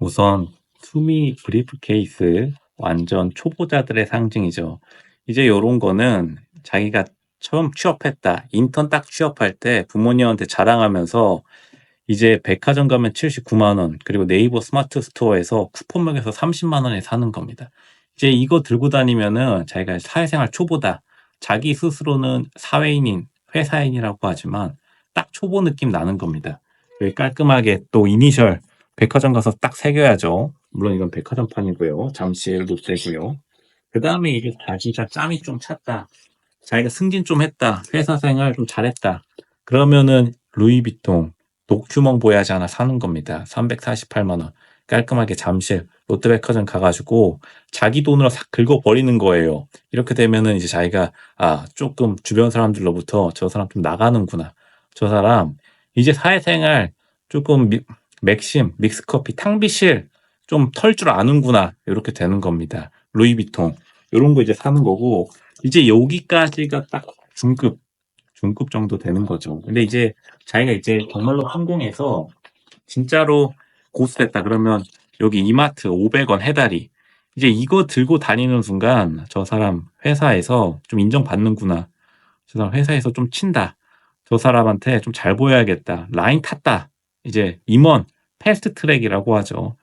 우선 투미 브리프케이스 완전 초보자들의 상징이죠. 이제 요런 거는 자기가 처음 취업했다. 인턴 딱 취업할 때 부모님한테 자랑하면서 이제 백화점 가면 79만 원, 그리고 네이버 스마트 스토어에서 쿠폰 먹여서 30만 원에 사는 겁니다. 이제 이거 들고 다니면은 자기가 사회생활 초보다. 자기 스스로는 사회인인, 회사인이라고 하지만 딱 초보 느낌 나는 겁니다. 여기 깔끔하게 또 이니셜 백화점 가서 딱 새겨야죠. 물론 이건 백화점판이고요. 잠실 롯데고요. 그 다음에 이제 자기가 짬이 좀 찼다. 자기가 승진 좀 했다. 회사 생활 좀 잘했다. 그러면은 루이비통 녹주멍 보야지 하나 사는 겁니다. 348만 원. 깔끔하게 잠실 롯데백화점 가가지고 자기 돈으로 싹 긁어버리는 거예요. 이렇게 되면은 이제 자기가 아 조금 주변 사람들로부터 저 사람 좀 나가는구나. 저 사람 이제 사회생활 조금 미- 맥심, 믹스커피, 탕비실 좀 털 줄 아는구나. 이렇게 되는 겁니다. 루이비통 이런 거 이제 사는 거고 이제 여기까지가 딱 중급 중급 정도 되는 거죠. 근데 이제 자기가 이제 정말로 성공해서 진짜로 고수 됐다 그러면 여기 이마트 500원 해다리 이제 이거 들고 다니는 순간 저 사람 회사에서 좀 인정받는구나. 저 사람 회사에서 좀 친다. 저 사람한테 좀 잘 보여야겠다. 라인 탔다. 이제 임원 패스트 트랙이라고 하죠.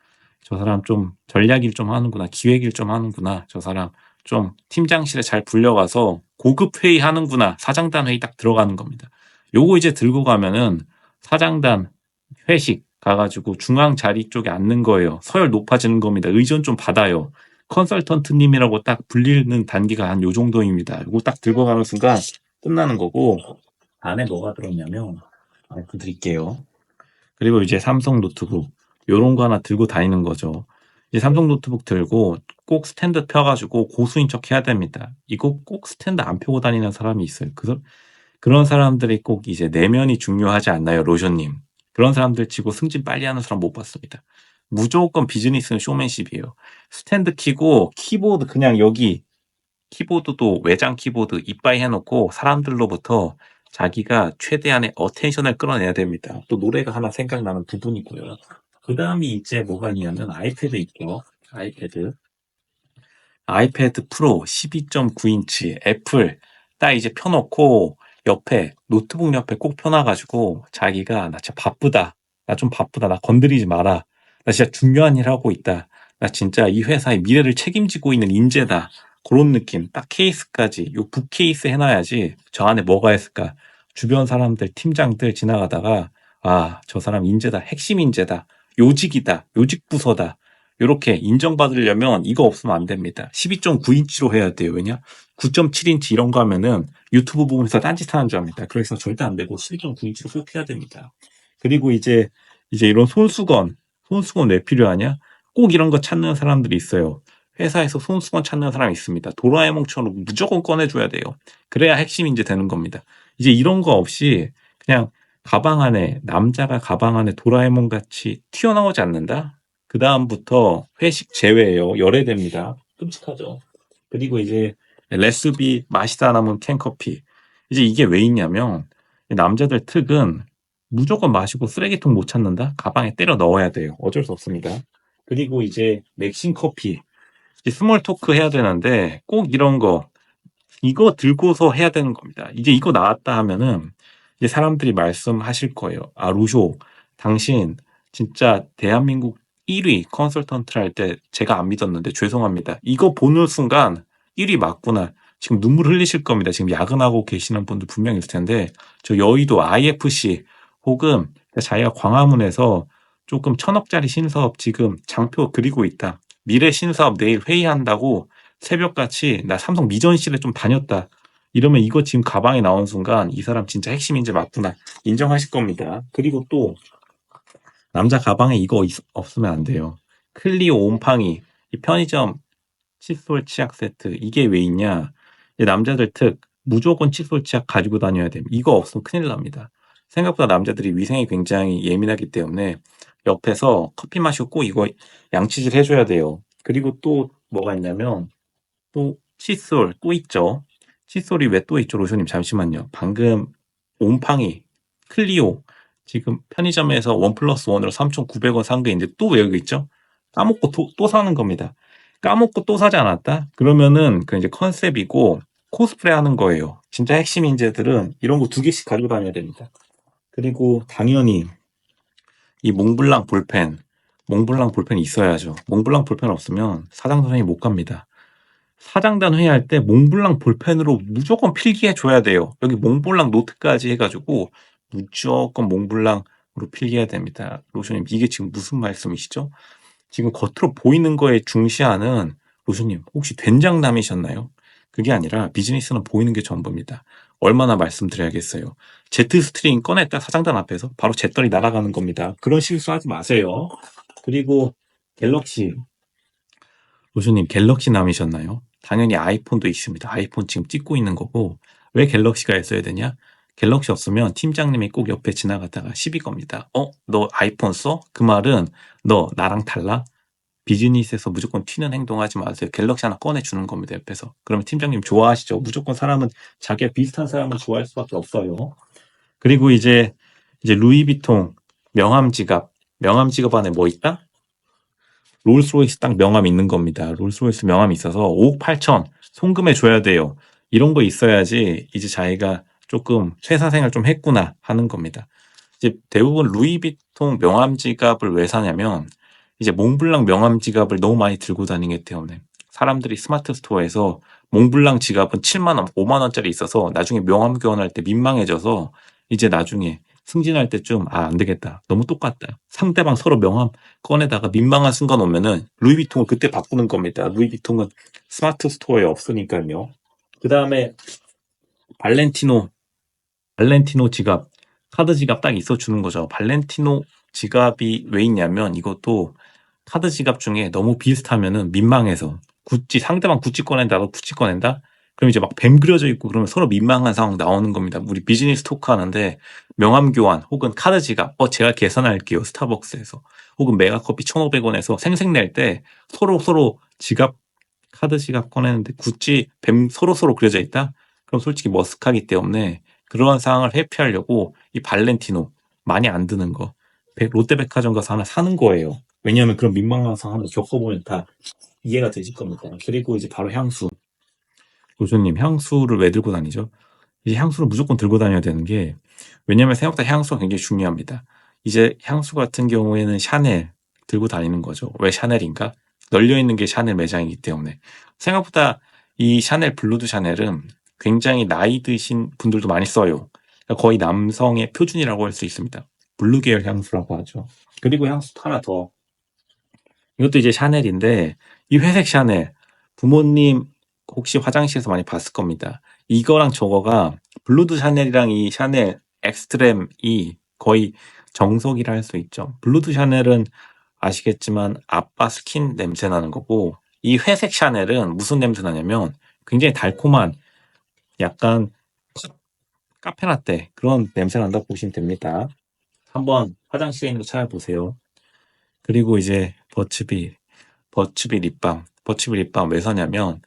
저 사람 좀 전략 일 좀 하는구나. 기획 일 좀 하는구나. 저 사람 좀 팀장실에 잘 불려가서 고급 회의 하는구나. 사장단 회의 딱 들어가는 겁니다. 요거 이제 들고 가면은 사장단 회식 가가지고 중앙 자리 쪽에 앉는 거예요. 서열 높아지는 겁니다. 의전 좀 받아요. 컨설턴트님이라고 딱 불리는 단계가 한 요 정도입니다. 요거 딱 들고 가는 순간 끝나는 거고 안에 뭐가 들었냐면 마이크 드릴게요. 그리고 이제 삼성 노트북 요런 거 하나 들고 다니는 거죠. 이제 삼성 노트북 들고 꼭 스탠드 펴가지고 고수인 척 해야 됩니다. 이거 꼭 스탠드 안 펴고 다니는 사람이 있어요. 그, 그런 사람들이 꼭 이제 내면이 중요하지 않나요, 로션님? 그런 사람들 치고 승진 빨리 하는 사람 못 봤습니다. 무조건 비즈니스는 쇼맨십이에요. 스탠드 키고 키보드 그냥 여기 키보드도 외장 키보드 이빠이 해놓고 사람들로부터 자기가 최대한의 어텐션을 끌어내야 됩니다. 또 노래가 하나 생각나는 부분이고요. 그 다음이 이제 뭐가 있냐면 아이패드 있죠. 아이패드. 아이패드 프로 12.9인치 애플 딱 이제 펴놓고 옆에 노트북 옆에 꼭 펴놔가지고 자기가 나 진짜 바쁘다. 나 좀 바쁘다. 나 건드리지 마라. 나 진짜 중요한 일 하고 있다. 나 진짜 이 회사의 미래를 책임지고 있는 인재다. 그런 느낌. 딱 케이스까지 요 북케이스 해놔야지 저 안에 뭐가 있을까. 주변 사람들 팀장들 지나가다가 아 저 사람 인재다. 핵심 인재다. 요직이다. 요직 부서다. 요렇게 인정받으려면 이거 없으면 안 됩니다. 12.9인치로 해야 돼요. 왜냐? 9.7인치 이런 거 하면은 유튜브 부분에서 딴짓 하는 줄 압니다. 그래서 절대 안 되고 12.9인치로 꼭 해야 됩니다. 그리고 이제 이제 이런 손수건, 손수건 왜 필요하냐? 꼭 이런 거 찾는 사람들이 있어요. 회사에서 손수건 찾는 사람이 있습니다. 도라에몽처럼 무조건 꺼내줘야 돼요. 그래야 핵심 인재 되는 겁니다. 이제 이런 거 없이 그냥 가방 안에 남자가 가방 안에 도라에몽 같이 튀어나오지 않는다. 그 다음부터 회식 제외예요. 열애됩니다. 끔찍하죠. 그리고 이제 레스비 마시다 남은 캔커피. 이제 이게 왜 있냐면 이 남자들 특은 무조건 마시고 쓰레기통 못 찾는다. 가방에 때려 넣어야 돼요. 어쩔 수 없습니다. 그리고 이제 맥심 커피. 스몰 토크 해야 되는데 꼭 이런 거 이거 들고서 해야 되는 겁니다. 이제 이거 나왔다 하면은 이제 사람들이 말씀하실 거예요. 아 루쇼, 당신 진짜 대한민국 1위 컨설턴트를 할 때 제가 안 믿었는데 죄송합니다. 이거 보는 순간 1위 맞구나. 지금 눈물 흘리실 겁니다. 지금 야근하고 계시는 분들 분명히 있을 텐데 저 여의도 IFC 혹은 자기가 광화문에서 조금 천억짜리 신사업 지금 장표 그리고 있다. 미래 신사업 내일 회의한다고 새벽같이 나 삼성 미전실에 좀 다녔다. 이러면 이거 지금 가방에 나온 순간 이 사람 진짜 핵심 인재 맞구나. 인정하실 겁니다. 그리고 또 남자 가방에 이거 있- 없으면 안 돼요. 클리오 옴팡이 이 편의점 칫솔 치약 세트 이게 왜 있냐? 이 남자들 특 무조건 칫솔 치약 가지고 다녀야 됩니다. 이거 없으면 큰일 납니다. 생각보다 남자들이 위생에 굉장히 예민하기 때문에 옆에서 커피 마시고 꼭 이거 양치질 해 줘야 돼요. 그리고 또 뭐가 있냐면 또 칫솔 또 있죠. 칫솔이 왜 또 있죠, 로션님 잠시만요. 방금 옴팡이 클리오 지금 편의점에서 원 플러스 원으로 3,900원 산 게 있는데 또 왜 여기 있죠? 까먹고 또, 또 사는 겁니다. 까먹고 또 사지 않았다? 그러면은 그 이제 컨셉이고 코스프레 하는 거예요. 진짜 핵심 인재들은 이런 거 두 개씩 가지고 다녀야 됩니다. 그리고 당연히 이 몽블랑 볼펜, 몽블랑 볼펜이 있어야죠. 몽블랑 볼펜 없으면 사장 선생님 못 갑니다. 사장단 회의할 때 몽블랑 볼펜으로 무조건 필기해 줘야 돼요. 여기 몽블랑 노트까지 해가지고 무조건 몽블랑으로 필기해야 됩니다. 로션님 이게 지금 무슨 말씀이시죠? 지금 겉으로 보이는 거에 중시하는 로션님 혹시 된장남이셨나요? 그게 아니라 비즈니스는 보이는 게 전부입니다. 얼마나 말씀드려야겠어요. 제트 스트링 꺼냈다 사장단 앞에서 바로 제떨이 날아가는 겁니다. 그런 실수하지 마세요. 그리고 갤럭시 로션님 갤럭시 남이셨나요? 당연히 아이폰도 있습니다. 아이폰 지금 찍고 있는 거고 왜 갤럭시가 있어야 되냐? 갤럭시 없으면 팀장님이 꼭 옆에 지나가다가 시비 겁니다. 어? 너 아이폰 써? 그 말은 너 나랑 달라? 비즈니스에서 무조건 튀는 행동하지 마세요. 갤럭시 하나 꺼내주는 겁니다. 옆에서. 그러면 팀장님 좋아하시죠? 무조건 사람은 자기가 비슷한 사람을 좋아할 수밖에 없어요. 그리고 이제 이제 루이비통 명함 지갑 명함 지갑 안에 뭐 있다? 롤스로이스 딱 명함 있는 겁니다. 롤스로이스 명함이 있어서 5억 8천 송금해 줘야 돼요. 이런 거 있어야지 이제 자기가 조금 회사 생활 좀 했구나 하는 겁니다. 이제 대부분 루이비통 명함 지갑을 왜 사냐면 이제 몽블랑 명함 지갑을 너무 많이 들고 다니기 때문에 사람들이 스마트 스토어에서 몽블랑 지갑은 7만 원, 5만 원짜리 있어서 나중에 명함 교환할 때 민망해져서 이제 나중에 승진할 때쯤 아 안 되겠다. 너무 똑같다. 상대방 서로 명함 꺼내다가 민망한 순간 오면은 루이비통을 그때 바꾸는 겁니다. 루이비통은 스마트 스토어에 없으니까요. 그 다음에 발렌티노 발렌티노 지갑 카드 지갑 딱 있어 주는 거죠. 발렌티노 지갑이 왜 있냐면 이것도 카드 지갑 중에 너무 비슷하면은 민망해서 구찌 상대방 구찌 꺼낸다 너 구찌 꺼낸다 그럼 이제 막 뱀 그려져 있고 그러면 서로 민망한 상황 나오는 겁니다. 우리 비즈니스 토크 하는데 명함 교환 혹은 카드 지갑 어 제가 계산할게요. 스타벅스에서 혹은 메가커피 1,500원에서 생색 낼 때 서로 서로 지갑 카드 지갑 꺼내는데 구찌 뱀 서로 서로 그려져 있다? 그럼 솔직히 머쓱하기 때문에 그러한 상황을 회피하려고 이 발렌티노 많이 안 드는 거 백- 롯데백화점 가서 하나 사는 거예요. 왜냐하면 그런 민망한 상황을 겪어보면 다 이해가 되실 겁니다. 그리고 이제 바로 향수. 교수님, 향수를 왜 들고 다니죠? 이제 향수를 무조건 들고 다녀야 되는 게, 왜냐면 생각보다 향수가 굉장히 중요합니다. 이제 향수 같은 경우에는 샤넬 들고 다니는 거죠. 왜 샤넬인가? 널려있는 게 샤넬 매장이기 때문에. 생각보다 이 샤넬 블루드 샤넬은 굉장히 나이 드신 분들도 많이 써요. 그러니까 거의 남성의 표준이라고 할 수 있습니다. 블루 계열 향수라고 하죠. 그리고 향수 하나 더. 이것도 이제 샤넬인데, 이 회색 샤넬, 부모님 혹시 화장실에서 많이 봤을 겁니다. 이거랑 저거가 블루드 샤넬이랑 이 샤넬 엑스트렘이 거의 정석이라 할 수 있죠. 블루드 샤넬은 아시겠지만 아빠 스킨 냄새 나는 거고 이 회색 샤넬은 무슨 냄새 나냐면 굉장히 달콤한 약간 카페라떼 그런 냄새 난다고 보시면 됩니다. 한번 화장실에 있는 거 찾아보세요. 그리고 이제 버츠비 버츠비 립밤 버츠비 립밤 왜 사냐면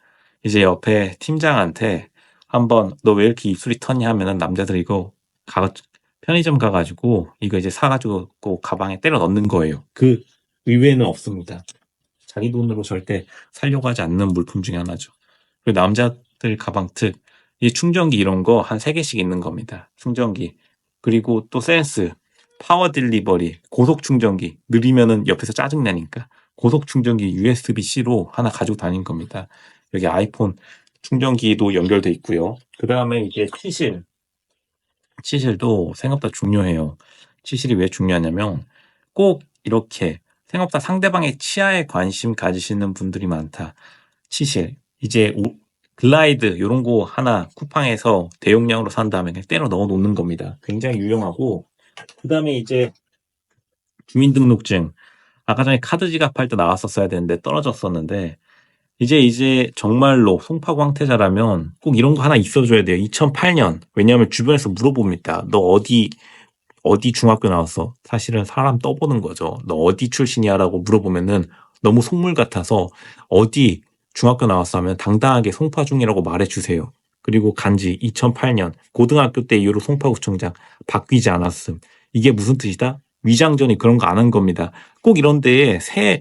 이제 옆에 팀장한테 한번 너 왜 이렇게 입술이 터니 하면은 남자들 이거 가 편의점 가가지고 이거 이제 사가지고 꼭 가방에 때려 넣는 거예요. 그 의외는 없습니다. 자기 돈으로 절대 살려고 하지 않는 물품 중에 하나죠. 그리고 남자들 가방 특, 이 충전기 이런 거한세 개씩 있는 겁니다. 충전기. 그리고 또 센스, 파워 딜리버리, 고속 충전기. 느리면은 옆에서 짜증나니까. 고속 충전기 USB-C로 하나 가지고 다닌 겁니다. 여기 아이폰 충전기도 연결돼 있고요. 그 다음에 이게 치실. 치실도 생각보다 중요해요. 치실이 왜 중요하냐면 꼭 이렇게 생각보다 상대방의 치아에 관심 가지시는 분들이 많다. 치실. 이제 오- 글라이드 이런 거 하나 쿠팡에서 대용량으로 산 다음에 때려 넣어 놓는 겁니다. 굉장히 유용하고 그 다음에 이제 주민등록증. 아까 전에 카드 지갑할 때 나왔었어야 되는데 떨어졌었는데 이제 이제 정말로 송파구 황태자라면 꼭 이런 거 하나 있어줘야 돼요. 2008년. 왜냐하면 주변에서 물어봅니다. 너 어디 어디 중학교 나왔어? 사실은 사람 떠보는 거죠. 너 어디 출신이야라고 물어보면은 너무 속물 같아서 어디 중학교 나왔어 하면 당당하게 송파중이라고 말해주세요. 그리고 간지 2008년 고등학교 때 이후로 송파구청장 바뀌지 않았음. 이게 무슨 뜻이다? 위장전이 그런 거 안 한 겁니다. 꼭 이런 데에 새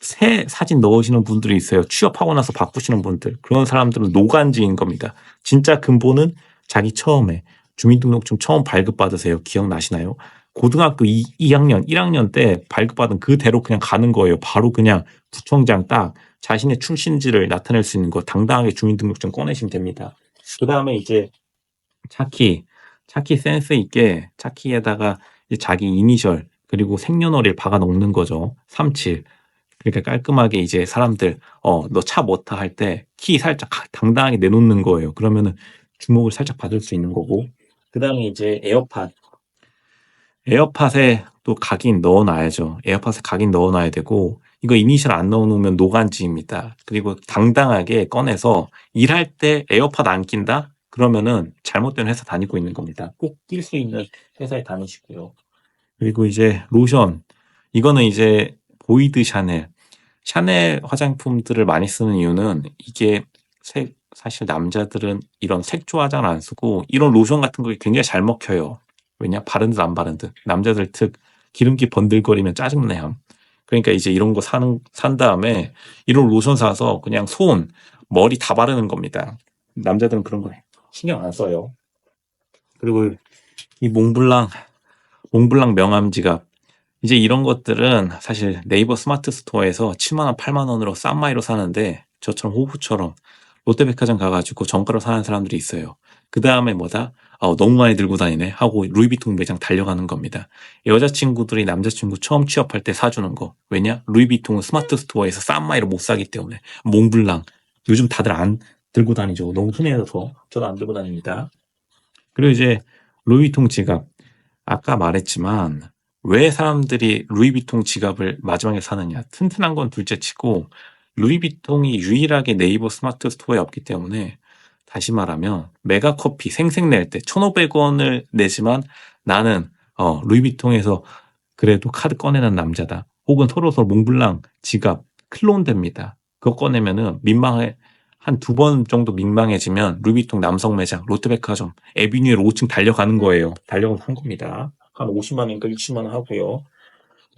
새 사진 넣으시는 분들이 있어요. 취업하고 나서 바꾸시는 분들. 그런 사람들은 노간지인 겁니다. 진짜 근본은 자기 처음에 주민등록증 처음 발급받으세요. 기억나시나요? 고등학교 2, 2학년, 1학년 때 발급받은 그대로 그냥 가는 거예요. 바로 그냥 구청장 딱 자신의 출신지를 나타낼 수 있는 거 당당하게 주민등록증 꺼내시면 됩니다. 그 다음에 이제 차키, 차키 센스 있게 차키에다가 자기 이니셜 그리고 생년월일 박아 놓는 거죠. 37. 그러니까 깔끔하게 이제 사람들 어 너 차 뭐 타 할 때 키 살짝 가- 당당하게 내놓는 거예요. 그러면은 주목을 살짝 받을 수 있는 거고. 그다음에 이제 에어팟. 에어팟에 또 각인 넣어 놔야죠. 에어팟에 각인 넣어 놔야 되고 이거 이니셜 안 넣어 놓으면 노간지입니다. 그리고 당당하게 꺼내서 일할 때 에어팟 안 낀다? 그러면은 잘못된 회사 다니고 있는 겁니다. 꼭 낄 수 있는 회사에 다니시고요. 그리고 이제 로션. 이거는 이제 보이드 샤넬. 샤넬 화장품들을 많이 쓰는 이유는 이게 색, 사실 남자들은 이런 색조 화장 안 쓰고 이런 로션 같은 거 굉장히 잘 먹혀요. 왜냐? 바른 듯 안 바른 듯. 남자들 특 기름기 번들거리면 짜증내요. 그러니까 이제 이런 거 사는, 산 다음에 이런 로션 사서 그냥 손, 머리 다 바르는 겁니다. 남자들은 그런 거 신경 안 써요. 그리고 이 몽블랑, 몽블랑 명함 지갑. 이제 이런 것들은 사실 네이버 스마트 스토어에서 7만원, 8만원으로 싼 마이로 사는데 저처럼 호구처럼 롯데백화점 가가지고 정가로 사는 사람들이 있어요. 그 다음에 뭐다? 어, 너무 많이 들고 다니네 하고 루이비통 매장 달려가는 겁니다. 여자친구들이 남자친구 처음 취업할 때 사주는 거. 왜냐? 루이비통은 스마트 스토어에서 싼 마이로 못 사기 때문에. 몽블랑. 요즘 다들 안 들고 다니죠. 너무 흔해서. 저도 안 들고 다닙니다. 그리고 이제 루이비통 지갑. 아까 말했지만 왜 사람들이 루이비통 지갑을 마지막에 사느냐. 튼튼한 건 둘째 치고 루이비통이 유일하게 네이버 스마트 스토어에 없기 때문에 다시 말하면 메가커피 생생 낼때 1,500원을 내지만 나는 어, 루이비통에서 그래도 카드 꺼내는 남자다. 혹은 서로 서로 몽블랑 지갑 클론 됩니다. 그거 꺼내면은 민망해 한 두 번 정도 민망해지면 루이비통 남성 매장 롯데백화점 에비뉴에 5층 달려가는 거예요. 달려가서 한 겁니다. 한 50만 원인가 60만 원 하고요.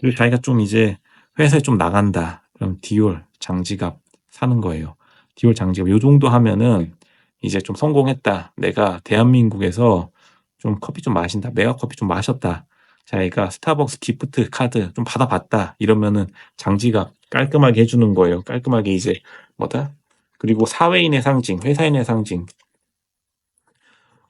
그리고 자기가 좀 이제 회사에 좀 나간다. 그럼 디올 장지갑 사는 거예요. 디올 장지갑 요 정도 하면은 이제 좀 성공했다. 내가 대한민국에서 좀 커피 좀 마신다. 메가 커피 좀 마셨다. 자기가 스타벅스 기프트 카드 좀 받아봤다. 이러면은 장지갑 깔끔하게 해주는 거예요. 깔끔하게 이제 뭐다? 그리고 사회인의 상징, 회사인의 상징.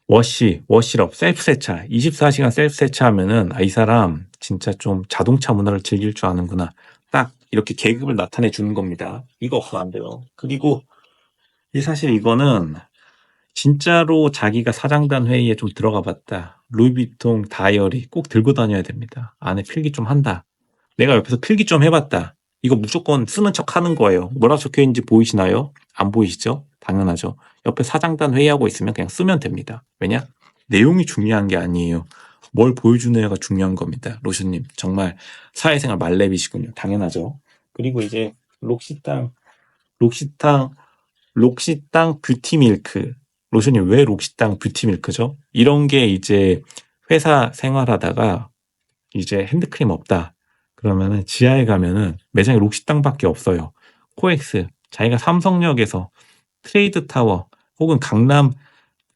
워시, 워시럽, 셀프 세차. 24시간 셀프 세차 하면은 아, 이 사람 진짜 좀 자동차 문화를 즐길 줄 아는구나. 딱 이렇게 계급을 나타내 주는 겁니다. 이거 없으면 안 돼요. 그리고 이 사실 이거는 진짜로 자기가 사장단 회의에 좀 들어가 봤다. 루이비통 다이어리 꼭 들고 다녀야 됩니다. 안에 필기 좀 한다. 내가 옆에서 필기 좀 해봤다. 이거 무조건 쓰는 척 하는 거예요. 뭐라 적혀 있는지 보이시나요? 안 보이시죠? 당연하죠. 옆에 사장단 회의하고 있으면 그냥 쓰면 됩니다. 왜냐? 내용이 중요한 게 아니에요. 뭘 보여주느냐가 중요한 겁니다. 로션님, 정말 사회생활 말렙이시군요. 당연하죠. 그리고 이제 록시땅, 록시땅, 록시땅 뷰티 밀크. 로션님, 왜 록시땅 뷰티밀크죠? 이런 게 이제 회사 생활하다가 이제 핸드크림 없다. 그러면은 지하에 가면은 매장에 록시땅밖에 없어요. 코엑스, 자기가 삼성역에서 트레이드 타워 혹은 강남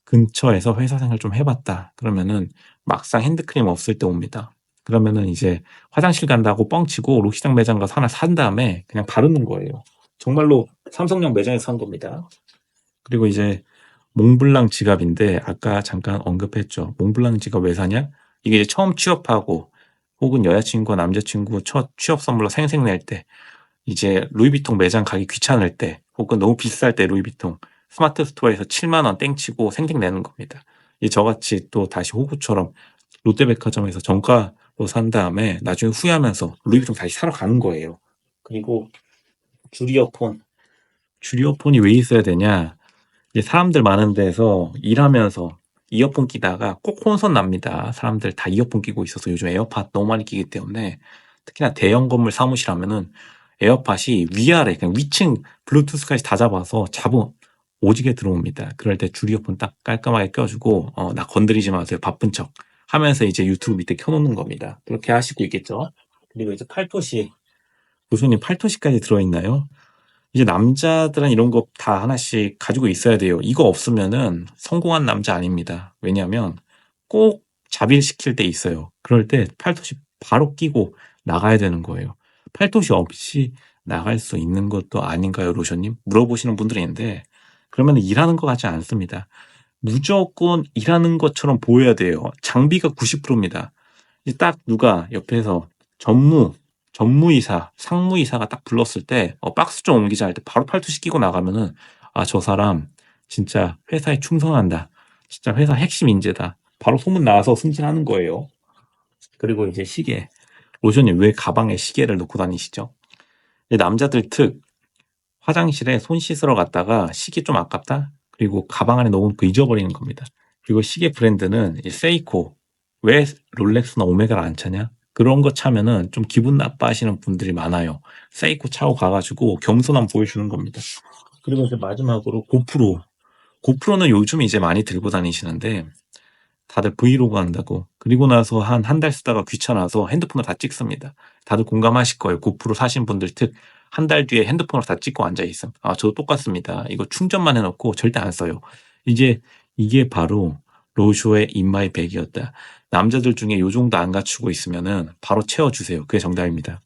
근처에서 회사 생활 좀 해봤다. 그러면은 막상 핸드크림 없을 때 옵니다. 그러면은 이제 화장실 간다고 뻥치고 록시땅 매장 가서 하나 산 다음에 그냥 바르는 거예요. 정말로 삼성역 매장에서 산 겁니다. 그리고 이제 몽블랑 지갑인데 아까 잠깐 언급했죠. 몽블랑 지갑 왜 사냐? 이게 이제 처음 취업하고 혹은 여자친구와 남자친구 첫 취업 선물로 생생 낼때 이제 루이비통 매장 가기 귀찮을 때 혹은 너무 비쌀 때 루이비통 스마트 스토어에서 7만 원 땡치고 생생 내는 겁니다. 이 저같이 또 다시 호구처럼 롯데백화점에서 정가로 산 다음에 나중에 후회하면서 루이비통 다시 사러 가는 거예요. 그리고 줄이어폰. 줄이어폰이 왜 있어야 되냐? 사람들 많은 데서 일하면서 이어폰 끼다가 꼭 혼선 납니다. 사람들 다 이어폰 끼고 있어서 요즘 에어팟 너무 많이 끼기 때문에 특히나 대형 건물 사무실 하면은 에어팟이 위아래 그냥 위층 블루투스까지 다 잡아서 잡음 오지게 들어옵니다. 그럴 때 줄이어폰 딱 깔끔하게 껴주고 어, 나 건드리지 마세요. 바쁜 척 하면서 이제 유튜브 밑에 켜놓는 겁니다. 그렇게 하시고 있겠죠. 그리고 이제 팔토시 교수님 팔토시까지 들어있나요? 이제 남자들은 이런 거 다 하나씩 가지고 있어야 돼요. 이거 없으면은 성공한 남자 아닙니다. 왜냐하면 꼭 자빌시킬 때 있어요. 그럴 때 팔토시 바로 끼고 나가야 되는 거예요. 팔토시 없이 나갈 수 있는 것도 아닌가요, 로션님? 물어보시는 분들이 있는데 그러면 일하는 것 같지 않습니다. 무조건 일하는 것처럼 보여야 돼요. 장비가 90%입니다. 이제 딱 누가 옆에서 전무, 전무이사, 상무이사가 딱 불렀을 때 어, 박스 좀 옮기자 할 때 바로 팔토시 끼고 나가면은 아, 저 사람 진짜 회사에 충성한다. 진짜 회사 핵심 인재다. 바로 소문 나와서 승진하는 거예요. 그리고 이제 시계. 로션님 왜 가방에 시계를 넣고 다니시죠? 남자들 특 화장실에 손 씻으러 갔다가 시계 좀 아깝다? 그리고 가방 안에 넣어놓고 잊어버리는 겁니다. 그리고 시계 브랜드는 이 세이코. 왜 롤렉스나 오메가를 안 차냐? 그런 거 차면은 좀 기분 나빠하시는 분들이 많아요. 세이코 차고 가가지고 겸손함 보여주는 겁니다. 그리고 이제 마지막으로 고프로. 고프로는 요즘 이제 많이 들고 다니시는데 다들 브이로그 한다고. 그리고 나서 한 한 달 쓰다가 귀찮아서 핸드폰을 다 찍습니다. 다들 공감하실 거예요. 고프로 사신 분들 특 한 달 뒤에 핸드폰을 다 찍고 앉아 있음. 아, 저도 똑같습니다. 이거 충전만 해놓고 절대 안 써요. 이제 이게 바로 로쇼의 인마이 백이었다. 남자들 중에 요 정도 안 갖추고 있으면은 바로 채워주세요. 그게 정답입니다.